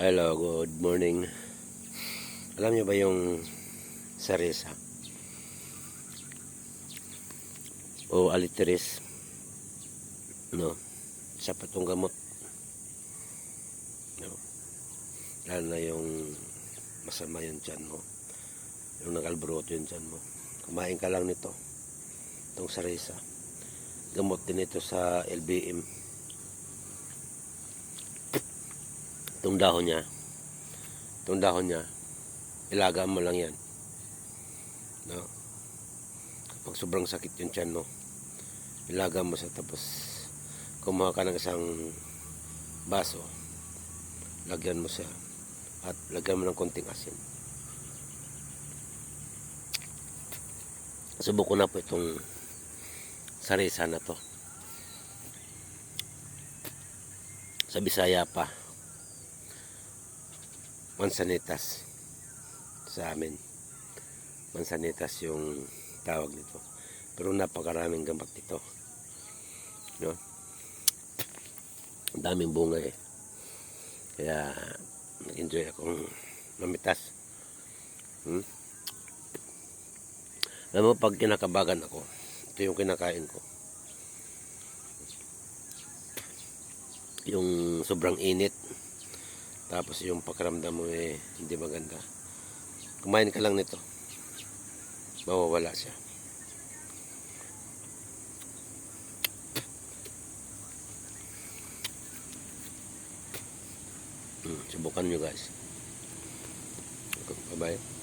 Hello, good morning. Alam niyo ba yung sarisa? O aliteris? No. Sa patong gamot. No. Lalo na yung masama yung tiyan mo. Yung nakalbroto yung tiyan mo. Kumain ka lang nito. Itong sarisa. Gamot din ito sa LBM. Itong dahon niya. Itong dahon niya. Ilagaan mo lang yan. No? Kapag sobrang sakit yung tiyan mo, ilaga mo sa tapos kumuha ka ng isang baso, lagyan mo siya at lagyan mo ng konting asin. Subok ko na po itong sarisa na to. Sa Bisaya pa. Mansanitas sa amin. Mansanitas yung tawag nito. Pero napakaraming gamot nito. No? Daming bunga eh. Kaya nag-enjoy akong mamitas. Hmm? Alam mo, pag kinakabagan ako, ito yung kinakain ko. Yung sobrang init. Tapos yung pakiramdam mo eh, hindi maganda. Kumain ka lang nito. Mawawala siya. Hmm, subukan nyo guys. Okay, bye-bye.